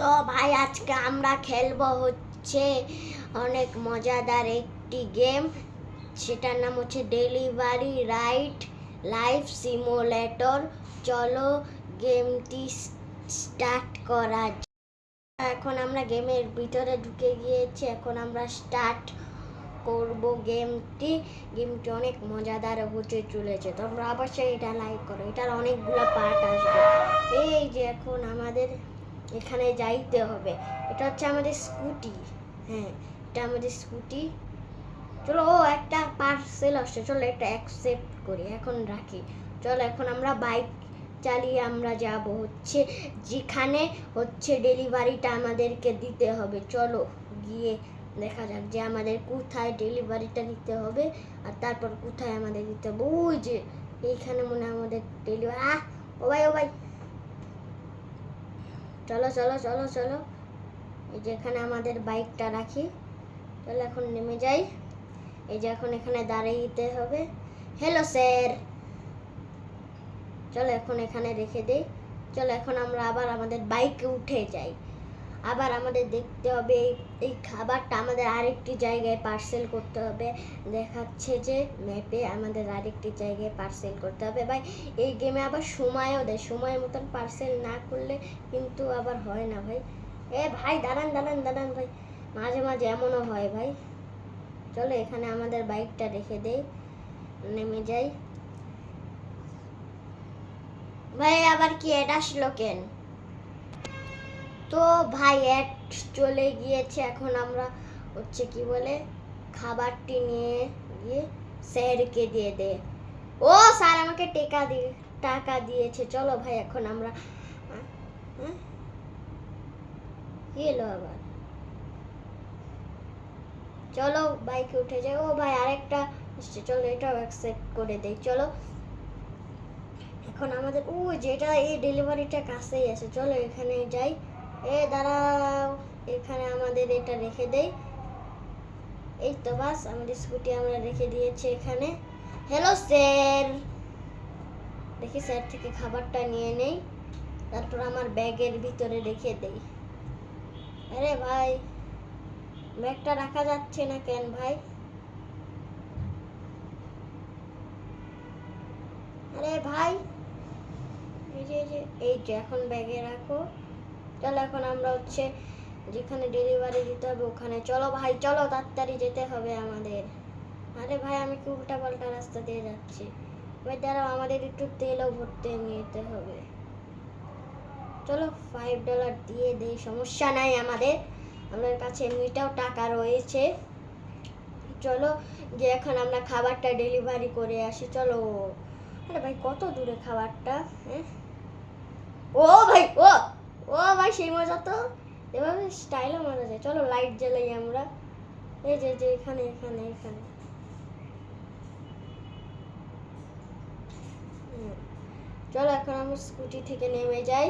তো ভাই, আজকে আমরা খেলব হচ্ছে অনেক মজাদার একটি গেম। সেটার নাম হচ্ছে ডেলিভারি রাইট লাইফ সিমুলেটর। চলো গেমটি স্টার্ট করা এখন আমরা গেমের ভিতরে ঢুকে গিয়েছি। এখন আমরা স্টার্ট করব গেমটি। গেমটি অনেক মজাদার হতে চলেছে। তোমরা অবশ্যই এটা লাইক করো। এটার অনেকগুলো পার্ট আসবে। এই যে এখন আমাদের এখানে যাইতে হবে। এটা হচ্ছে আমাদের স্কুটি। হ্যাঁ এটা আমাদের স্কুটি। চলো, ও একটা পার্সেল আসছে। চলো, এটা অ্যাকসেপ্ট করি। এখন রাখি। চলো, এখন আমরা বাইক চালিয়ে আমরা যাব। হচ্ছে, যেখানে হচ্ছে ডেলিভারিটা আমাদেরকে দিতে হবে। চলো, গিয়ে দেখা যাক যে আমাদের কোথায় ডেলিভারিটা নিতে হবে আর তারপর কোথায় আমাদের দিতে হবে। ওই যে, এইখানে মনে হয় আমাদের ডেলিভারি আহ, ও ভাই ও ভাই। চলো চলো চলো চলো। এই যে এখানে আমাদের বাইকটা রাখি। চলো এখন নেমে যাই। এই যে এখন এখানে দাঁড়িয়ে হবে। হ্যালো স্যার চলো এখন এখানে রেখে দিই। চলো এখন আমরা আবার আমাদের বাইকে উঠে যাই। আবার আমাদের দেখতে হবে, এই খাবারটা আমাদের আরেকটি জায়গায় পার্সেল করতে হবে। দেখাচ্ছে যে ম্যাপে আমাদের আরেকটি জায়গায় পার্সেল করতে হবে। ভাই, এই গেমে আবার সময়ও দেয় সময় মতন পার্সেল না করলে কিন্তু আবার হয় না ভাই। এ ভাই, দাঁড়ান দাঁড়ান দাঁড়ান ভাই। মাঝে মাঝে এমনও হয় ভাই। চলো এখানে আমাদের বাইকটা রেখে দেই। নেমে যাই। ভাই, আবার কি, এটা আসলো কেন? তো ভাই অ্যাড চলে গিয়েছে, এখন আমরা হচ্ছে কি বলে, খাবারটি নিয়ে গিয়ে স্যারকে দিয়ে দে ও, স্যার আমাকে টাকা দিয়ে, টাকা দিয়েছে। চলো ভাই, এখন আমরা হ্যাঁ? কি এলো আবার? চলো, বাইকে উঠে যাই। ও ভাই, আরেকটা চলো, এটাও অ্যাকসেপ্ট করে দেই। চলো। এখন আমাদের, ও, যেটা এই ডেলিভারিটা কাছেই আছে, চলো এখানে যাই। এ, দাঁড়াও। এখানে আমাদের এটা রেখে দেই। এই তো বাস, আমাদের স্কুটি আমরা রেখে দিয়েছি এখানে। হ্যালো স্যার দেখি স্যার থেকে খাবারটা নিয়ে নেই। তারপর আমার ব্যাগের ভিতরে রেখে দেই। আরে ভাই, ব্যাগটা রাখা যাচ্ছে না কেন ভাই? আরে ভাই এই যে এই যে, এখন ব্যাগে রাখো। চলো এখন আমরা হচ্ছে যেখানে ডেলিভারি দিতে হবে ওখানে। চলো ভাই, চলো তাড়াতাড়ি যেতে হবে আমাদের। আরে ভাই, আমি কি উল্টা পাল্টা রাস্তা দিয়ে যাচ্ছি। এবার দাঁড়াও, আমাদের একটু তেলও ভরতে নিতে হবে। চলো ফাইভ ডলার দিয়ে দেই, সমস্যা নাই আমাদের। আমাদের কাছে এমনিটাও টাকা রয়েছে। চলো, যে এখন আমরা খাবারটা ডেলিভারি করে আসি, চলো। আরে ভাই, কত দূরে খাবারটা হ্যাঁ? ও ভাই, ও! ও ভাই, সেই মজা তো। এভাবে স্টাইলও মারা যায়। চলো লাইট জ্বালাই আমরা। এই যে যে, এখানে এখানে এখানে। চলো এখন আমরা স্কুটি থেকে নেমে যাই।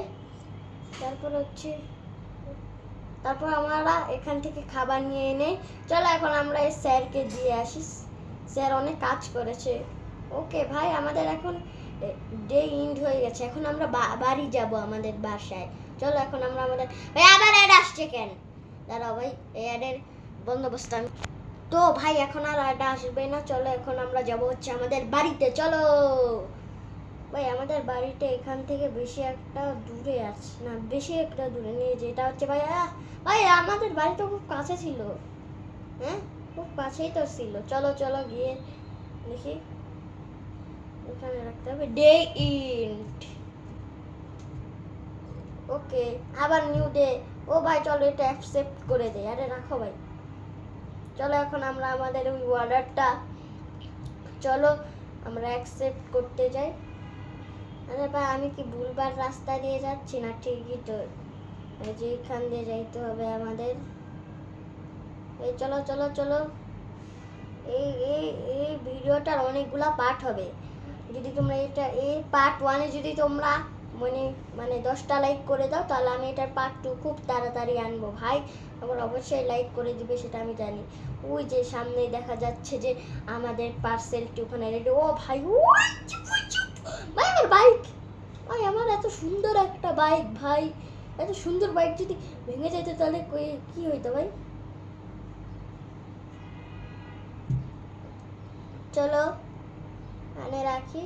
তারপর হচ্ছে, তারপর আমরা এখান থেকে খাবার নিয়ে এনে, চলো এখন আমরা এই স্যারকে দিয়ে আসি। স্যার অনেক কাজ করেছে। ওকে ভাই, আমাদের এখন ডে ইন্ড হয়ে গেছে। এখন আমরা বাড়ি যাব আমাদের বাসায়। চলো এখন আমরা আমাদের ভাই, আবার অ্যাড আসছে কেন? দাঁড়াও ভাই, এই অ্যাডের বন্দোবস্ত আমি তো ভাই, এখন আর অ্যাড আসবে না, চলো এখন আমরা যাব হচ্ছে আমাদের বাড়িতে, চলো। ভাই, আমাদের বাড়িটা এখান থেকে বেশি একটা দূরে আছে, না, বেশি একটা দূরে নেই, যেটা হচ্ছে ভাই ভাই, আমাদের বাড়ি তো খুব কাছে ছিল। হ্যাঁ? খুব কাছেই তো ছিল। চলো চলো গিয়ে দেখি। এখানে রাখতে হবে। ডে ইন্ট ওকে, আবার নিউ ডে ও ভাই, চলো এটা অ্যাকসেপ্ট করে দেই। আরে, রাখো ভাই। চলো, এখন আমরা আমাদের ওই অর্ডারটা চলো, আমরা অ্যাকসেপ্ট করতে যাই। আরে ভাই, আমি কি ভুলবার রাস্তা দিয়ে যাচ্ছি? না, ঠিকই তো। এই যে এখান দিয়ে যাইতে হবে আমাদের। এই চলো চলো চলো। এই এই এই ভিডিওটার অনেকগুলা পার্ট হবে। যদি তোমরা এটা, এই পার্ট ওয়ানে যদি তোমরা মানে মানে দশটা লাইক করে দাও, তাহলে আমি এটার পার্ট টু খুব তাড়াতাড়ি আনব। ভাই, আমার অবশ্যই লাইক করে দিবে, সেটা আমি জানি। ওই যে সামনে দেখা যাচ্ছে যে আমাদের পার্সেলটি ওখানে রেডি ও ভাই। ভাই, আমার বাইক ভাই, আমার এত সুন্দর একটা বাইক ভাই। এত সুন্দর বাইক যদি ভেঙে যেত তাহলে কি হইতো ভাই? চলো, আনে রাখি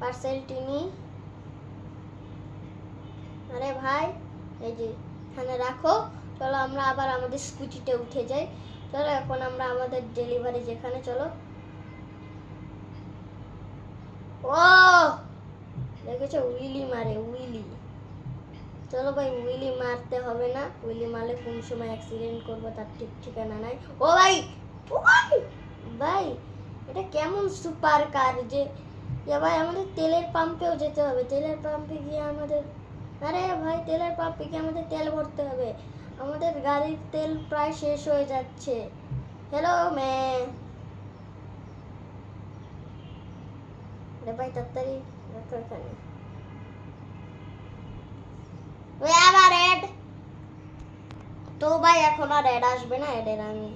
পার্সেলটি নিই। আরে ভাই, এই যে এখানে রাখো। চলো আমরা আবার আমাদের স্কুটিতে উঠে যাই। চলো এখন আমরা আমাদের ডেলিভারি যেখানে, চলো। ও! দেখেছ? উইলি মারে, উইলি। চলো ভাই, উইলি মারতে হবে না। উইলি মারলে কোন সময় অ্যাক্সিডেন্ট করব তার ঠিক ঠিকানা নাই। ও ভাই ও ভাই ভাই, এটা কেমন সুপার কার যে। যে ভাই, আমাদের তেলের পাম্পেও যেতে হবে। তেলের পাম্পে গিয়ে আমাদের আরে ভাই, তেলের পাম্পে আমাদের তেল ভরতে হবে? আমাদের গাড়ির তেল প্রায় শেষ হয়ে যাচ্ছে। হ্যালো মে আরে ভাই, তাড়াতাড়ি রাখো এখানে। আবার অ্যাড তো ভাই, এখন আর অ্যাড আসবে না অ্যাডের আমি।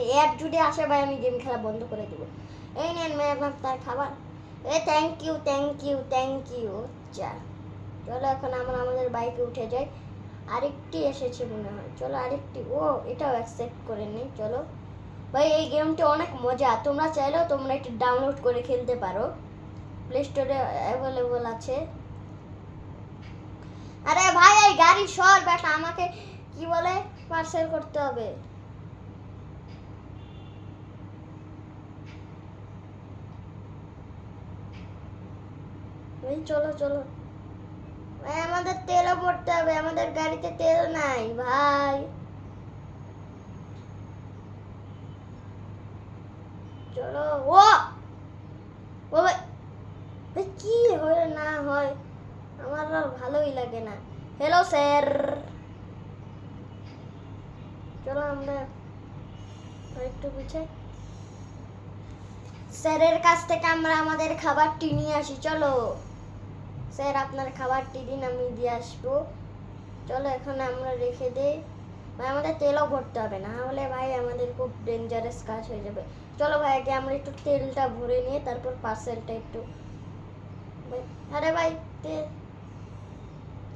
এই অ্যাড যদি আসে ভাই, আমি গেম খেলা বন্ধ করে দেবো। এই নেন ম্যাম আপনার খাবার। এ thank you thank you thank you আচ্ছা চলো এখন আমরা আমাদের বাইকে উঠে যাই। আরেকটি এসেছে মনে হয়। চলো আরেকটি। ও, এটাও অ্যাকসেপ্ট করে নিই চলো। ভাই, এই গেমটা অনেক মজা। তোমরা চাইলেও তোমরা একটু ডাউনলোড করে খেলতে পারো। প্লে স্টোরে অ্যাভেলেবল আছে। আরে ভাই, এই গাড়ি সর বেটা আমাকে কি বলে? পার্সেল করতে হবে। চলো চলো। আমাদের তেলও ভরতে হবে, আমাদের গাড়িতে তেল নাই, ভাই। চলো, ও! কি হয় না হয়, আমার আর ভালোই লাগে না। হ্যালো স্যার চলো আমরা একটু পিছিয়ে স্যারের কাছ থেকে আমরা আমাদের খাবারটি নিয়ে আসি, চলো। স্যার, আপনার খাবারটি দিন, আমি দিয়ে আসব। চলো, এখন আমরা রেখে দেই। ভাই, আমাদের তেলও ভরতে হবে না। হলে ভাই, আমাদের খুব ডেঞ্জারাস কাজ হয়ে যাবে। চলো ভাই, আগে আমরা একটু তেলটা ভরে নিয়ে তারপর পার্সেলটা একটু আরে ভাই তেল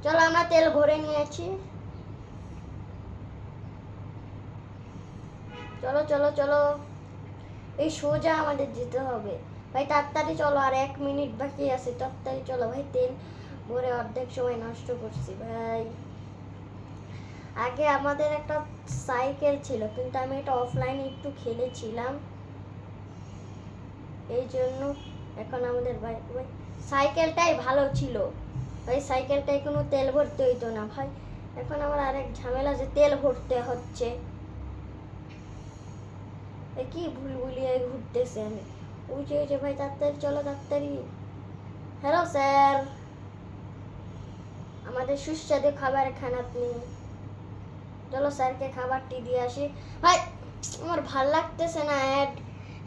চলো, আমরা তেল ভরে নিয়েছি। চলো চলো চলো। এই সোজা আমাদের যেতে হবে। ভাই, তাড়াতাড়ি চলো, আর এক মিনিট বাকি আছে, তাড়াতাড়ি চলো ভাই, তেল ভরে অর্ধেক সময় নষ্ট করছি ভাই। আগে আমাদের একটা সাইকেল ছিল, কিন্তু আমি এটা অফলাইনে একটু খেলেছিলাম। এই জন্য এখন আমাদের সাইকেলটাই ভালো ছিল। ভাই সাইকেলটায় কোনো তেল ভরতে হইতো না ভাই। এখন আমার আরেক ঝামেলা যে তেল ভরতে হচ্ছে। কি ভুল ভুলিয়ে ঘুরতেছে আমি? ওই যে ভাই, তাড়াতাড়ি চলো, তাড়াতাড়ি। হ্যালো স্যার আমাদের সুস্বাদু খাবার খান আপনি। চলো, স্যারকে খাবারটি দিয়ে আসি। ভাই, আমার ভালো লাগতেছে না অ্যাড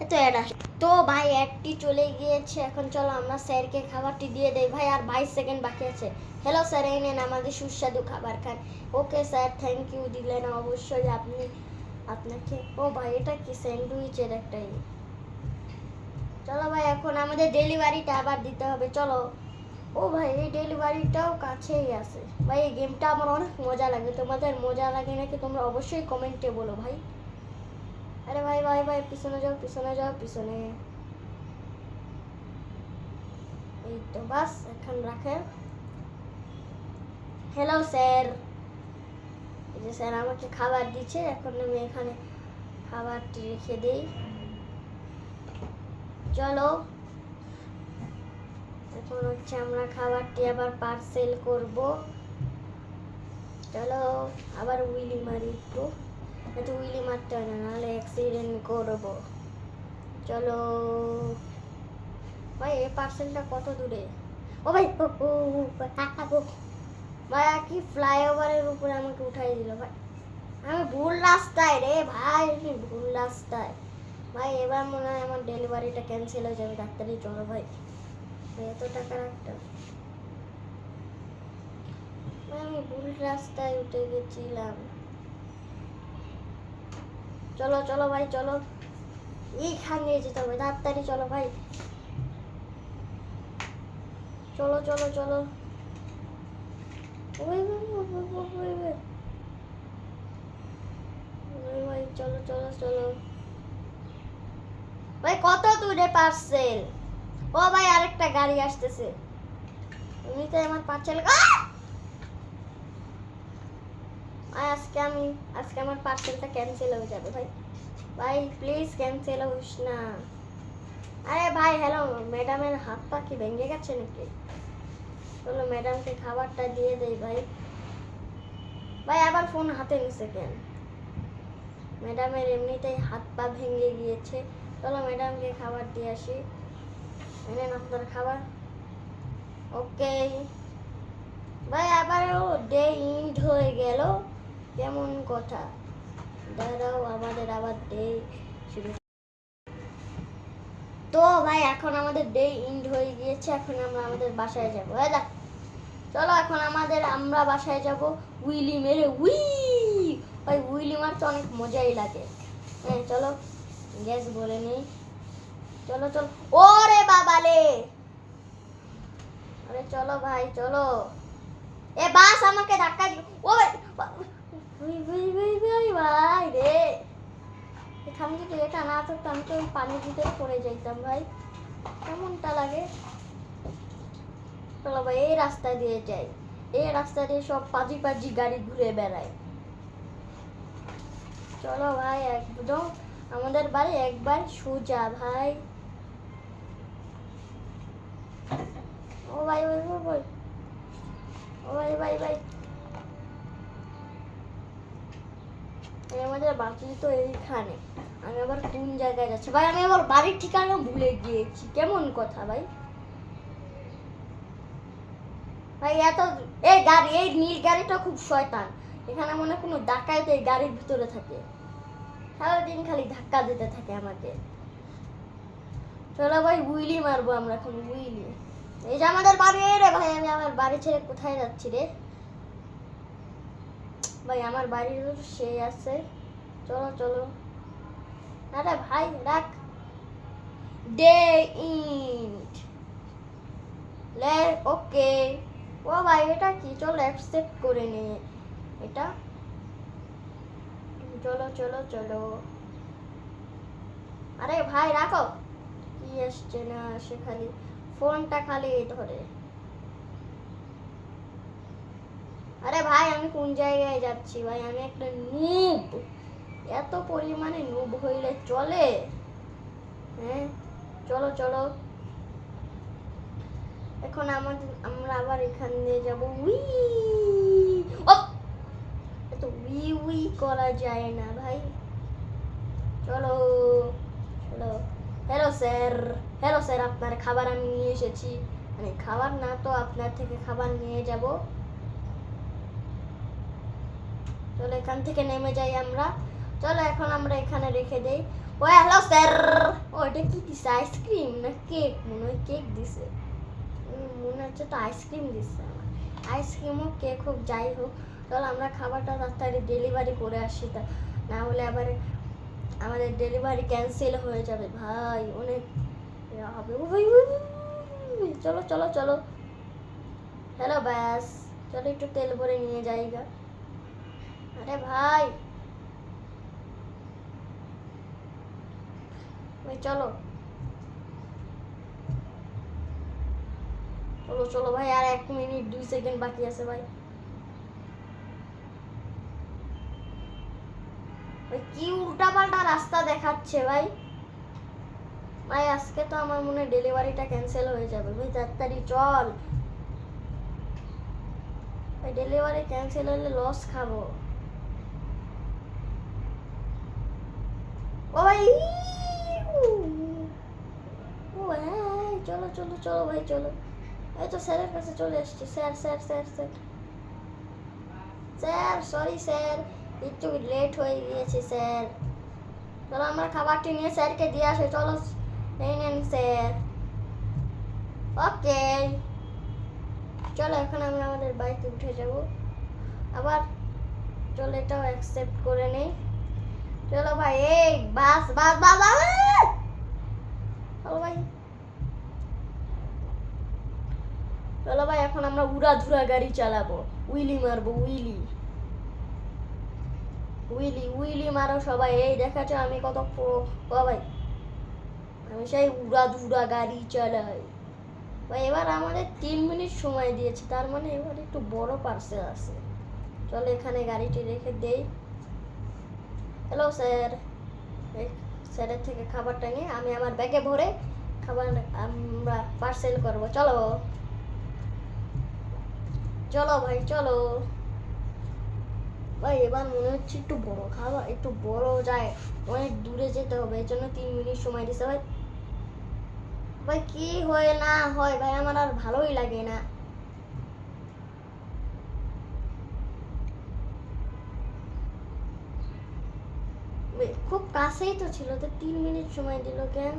এত অ্যাড আসে। তো ভাই অ্যাডটি চলে গিয়েছে। এখন চলো, আমরা স্যারকে খাবারটি দিয়ে দেই। ভাই, আর বাইশ সেকেন্ড বাকি আছে। হ্যালো স্যার এই নেন, আমাদের সুস্বাদু খাবার খান। ওকে স্যার থ্যাংক ইউ দিলেন অবশ্যই আপনি। আপনাকে ও ভাই, এটা কি স্যান্ডউইচের একটাই চলো ভাই, এখন আমাদের ডেলিভারিটা আবার দিতে হবে, চলো। ও ভাই, এই ডেলিভারিটাও কাছেই আছে। ভাই, এই গেমটা আমার অনেক মজা লাগে। তোমাদের মজা লাগে নাকি তোমরা অবশ্যই কমেন্টে বলো ভাই। আরে ভাই ভাই ভাই, পিছনে যাও পিছনে যাও, পিছনে। এই তো বাস, এখন রাখে। হ্যালো স্যার এই যে স্যার আমাকে খাবার দিচ্ছে, এখন আমি এখানে খাবারটি রেখে দিই। চলো। এখন হচ্ছে আমরা খাবারটি আবার পার্সেল করব। চলো, আবার উইলি মারি একটু। এত উইলি মারতে হয় না, নাহলে অ্যাক্সিডেন্ট করব। চলো। ভাই, এই পার্সেলটা কত দূরে? ও ভাই। ভাই কি ফ্লাইওভারের উপরে আমাকে উঠাই দিল, ভাই। আমি ভুল রাস্তায় রে, ভাই ভুল রাস্তায়। ভাই, এবার মনে হয় আমার ডেলিভারিটা ক্যান্সেল হয়ে যাবে ডাক্তারের চলো ভাই। এত টাকা রাখতাম। ভাই, আমি ভুল রাস্তায় উঠে গেছিলাম। চলো চলো ভাই, চলো। এইখানে যেতে হবে, তাড়াতাড়ি চলো ভাই। চলো চলো চলো। ওই, ভাই, চলো চলো চলো। ভাই, কত দূরে পার্সেল ও ভাই, আরেকটা গাড়ি আসতেছে। এমনিতে আমার পার্সেল আজকে আমি আজকে আমার পার্সেলটা ক্যান্সেল হয়ে যাবে, ভাই। ভাই প্লিজ ক্যান্সেল হোস না। আরে ভাই হ্যালো ম্যাডামের হাত পা কি ভেঙে গেছে নাকি? চলো ম্যাডামকে খাবারটা দিয়ে দেই, ভাই। ভাই, আবার ফোন হাতে নিছে কেন? ম্যাডামের এমনিতেই হাত পা ভেঙে গিয়েছে। চলো ম্যাডামকে খাবার দিয়ে আসি। এনেন আপনার খাবার। ওকে। ভাই আবার ও ডে ইন্ড হয়ে গেল। কেমন কথা? দাঁড়াও, আমাদের আবার ডে শুরু। তো ভাই, এখন আমাদের ডে ইন্ড হয়ে গিয়েছে। এখন আমরা আমাদের বাসায় যাব হ্যাঁ দেখ চলো, এখন আমাদের আমরা বাসায় যাব। উইলি মেরে, উই! ভাই, উইলি মারতে অনেক মজাই লাগে। হ্যাঁ চলো। গ্যাস বলে নিই চলো চলো। ওরে বাবালে! আরে চলো ভাই, চলো। এ, বাস আমাকে ধাক্কা দিল। ও, ভাই ভাই রে। এখানে যদি এটা না থাকতো, আমি তো পানির ভিতরে পড়ে যাইতাম ভাই। কেমনটা লাগে? চলো ভাই, এই রাস্তা দিয়ে যাই। এই রাস্তা দিয়ে সব পাজি পাজি গাড়ি ঘুরে বেড়ায় চলো ভাই, একদম আমাদের বাড়ি একবার সুজা ভাই। ও ভাই ভাই ভাই ও ভাই ভাই ভাই। আমাদের বাকি তো এইখানে। আমি আবার কোন জায়গায় যাচ্ছি? ভাই, আমি আমার বাড়ির ঠিকানা ভুলে গিয়েছি। কেমন কথা ভাই? ভাই, এত এই গাড়ি, এই নীল গাড়িটা খুব শয়তান। এখানে মনে কোনো ডাকায় এই গাড়ির ভিতরে থাকে। সারাদিন খালি ধাক্কা দিতে থাকে আমাকে। চলো ভাই, উইলি মারবো আমরা এখন, উইলি। এই যে আমাদের বাড়ি রে ভাই, আমি আমার বাড়ি ছেড়ে কোথায় যাচ্ছি রে? ভাই, আমার বাড়ির সেই আছে। চলো চলো। আরে ভাই, রাখ। ডে ইন্ট। লে, ওকে। ও ভাই, এটা কি? চলো অ্যাকসেপ্ট করে নে। এটা চলো চলো চলো। আরে ভাই, রাখো। কি আসছে না সে খালি? ফোনটা খালি ধরে। আরে ভাই, আমি কোন জায়গায় যাচ্ছি ভাই? আমি একটা নুব এত পরিমাণে নুব হইলে চলে? হ্যাঁ? চলো চলো। এখন আমাদের, আমরা আবার এখান দিয়ে যাব। উই এত উই করা যায় না ভাই। চলো চলো। হ্যালো স্যার হ্যালো স্যার আপনার খাবার আমি নিয়ে এসেছি। মানে খাবার না তো আপনার থেকে খাবার নিয়ে যাব। চলো, এখান থেকে নেমে যাই আমরা। চলো, এখন আমরা এখানে রেখে দেই। ও হ্যালো স্যার ও, এটা কি দিছে? আইসক্রিম না কেক মনে হয় কেক দিছে। মনে হচ্ছে তো আইসক্রিম দিচ্ছে আমার। আইসক্রিম হোক কেক হোক, যাই হোক। চলো আমরা খাবারটা তাড়াতাড়ি ডেলিভারি করে আসি তা। না হলে আবার আমাদের ডেলিভারি ক্যান্সেল হয়ে যাবে। ভাই, অনেক হবে। চলো চলো চলো। হ্যালো, ব্যাস। চলো একটু তেল ভরে নিয়ে যাই গা। আরে ভাই। ভাই, চলো। চলো চলো, ভাই, আর এক মিনিট, দুই সেকেন্ড বাকি আছে, ভাই। কি উল্টাপাল্টা রাস্তা দেখাচ্ছে ভাই? ভাই, আজকে তো আমার মনে ডেলিভারিটা ক্যান্সেল হয়ে যাবে। ভাই, তাড়াতাড়ি চল। ভাই, ডেলিভারি ক্যান্সেল হলে লস খাব। ভাই, ও হ্যাঁ চলো চলো চলো ভাই, চলো। এই তো স্যারের কাছে চলে এসছি। Sir sir sir sir. Sir sorry sir. একটু লেট হয়ে গিয়েছে স্যার চলো আমরা খাবারটি নিয়ে স্যারকে দিয়ে আসে, চলো। এই নেন স্যার ওকে চলো, এখন আমরা আমাদের বাইকে উঠে যাব। আবার চলো এটাও অ্যাকসেপ্ট করে নেই। চলো ভাই, এই, বাস বাস বাস বাস চলো ভাই। চলো ভাই, এখন আমরা উড়া ধুরা গাড়ি চালাবো। উইলি মারবো, উইলি। উইলি উইলি মারো সবাই। এই দেখাচ্ছে আমি কত প্রো আমি সেই উড়া ধুরা গাড়ি চালাই। ভাই, এবার আমাদের তিন মিনিট সময় দিয়েছে, তার মানে এবার একটু বড় পার্সেল আছে। চলো এখানে গাড়িটি রেখে দেই। হ্যালো স্যার স্যারের থেকে খাবারটা নিয়ে আমি আমার ব্যাগে ভরে খাবার আমরা পার্সেল করব। চলো। চলো ভাই, চলো। ভাই, এবার মনে হচ্ছে একটু বড় খাবার একটু বড় যায়, অনেক দূরে যেতে হবে এই জন্য তিন মিনিট সময় দিছে। ভাই ভাই, কি হয় না হয়? ভাই, আমার আর ভালোই লাগে না। খুব কাছেই তো ছিল, তো তিন মিনিট সময় দিল কেন?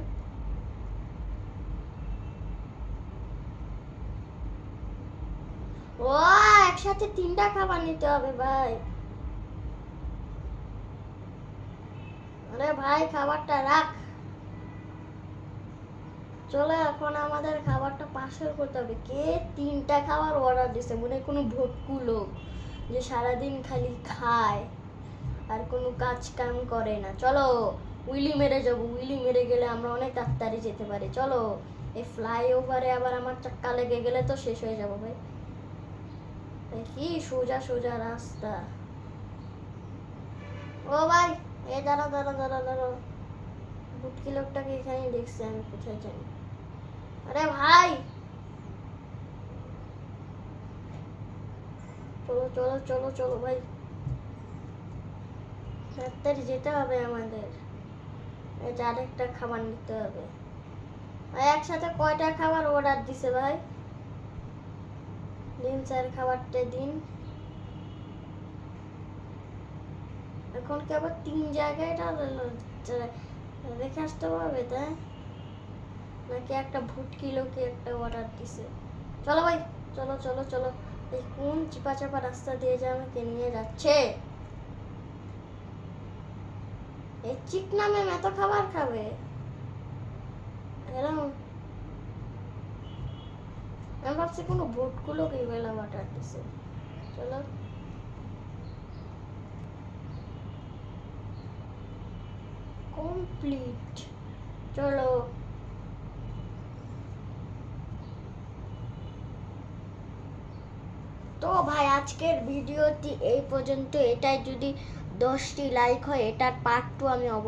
ও, একসাথে তিনটা খাবার নিতে হবে, ভাই। আরে ভাই, খাবারটা রাখ। চলো এখন আমাদের খাবারটা পার্সেল করতে হবে। কে তিনটা খাবার অর্ডার দিছে? মনে কোনো ভটকু লোক যে সারাদিন খালি খায় আর কোনো কাজ কাম করে না। চলো, উইলি মেরে যাব। উইলি মেরে গেলে আমরা অনেক তাড়াতাড়ি যেতে পারি। চলো, এই ফ্লাইওভারে আবার আমার চাক্কা লেগে গেলে তো শেষ হয়ে যাব ভাই। কি সোজা সোজা রাস্তা। ও ভাই এ দাঁড়া দাঁড়া দাঁড়া দাঁড়া বুটকি লোকটাকে এখানে দেখছি, আমি কোথায় জানি। আরে ভাই! চলো চলো চলো চলো ভাই। তাড়াতাড়ি যেতে হবে আমাদের। যে আরেকটা খাবার নিতে হবে। একসাথে কয়টা খাবার অর্ডার দিছে ভাই? দিন স্যার খাবারটা দিন। এখন কি আবার তিন জায়গায় রেখে আসতে হবে তাই নাকি একটা ভুটকি লোকে একটা অর্ডার দিছে। চলো ভাই, চলো চলো চলো। এই কোন চিপা চাপা রাস্তা দিয়ে যে আমাকে নিয়ে যাচ্ছে? এই চিকনা ম্যাম এত খাবার খাবে? এরকম আমি ভাবছি কোনো ভোটগুলো কি বেলা অর্ডার দিছে। চলো। কমপ্লিট চলো। তো ভাই, আজকের ভিডিওটি এই পর্যন্ত। এটাই যদি দশটি লাইক হয়, এটার পার্ট টু আমি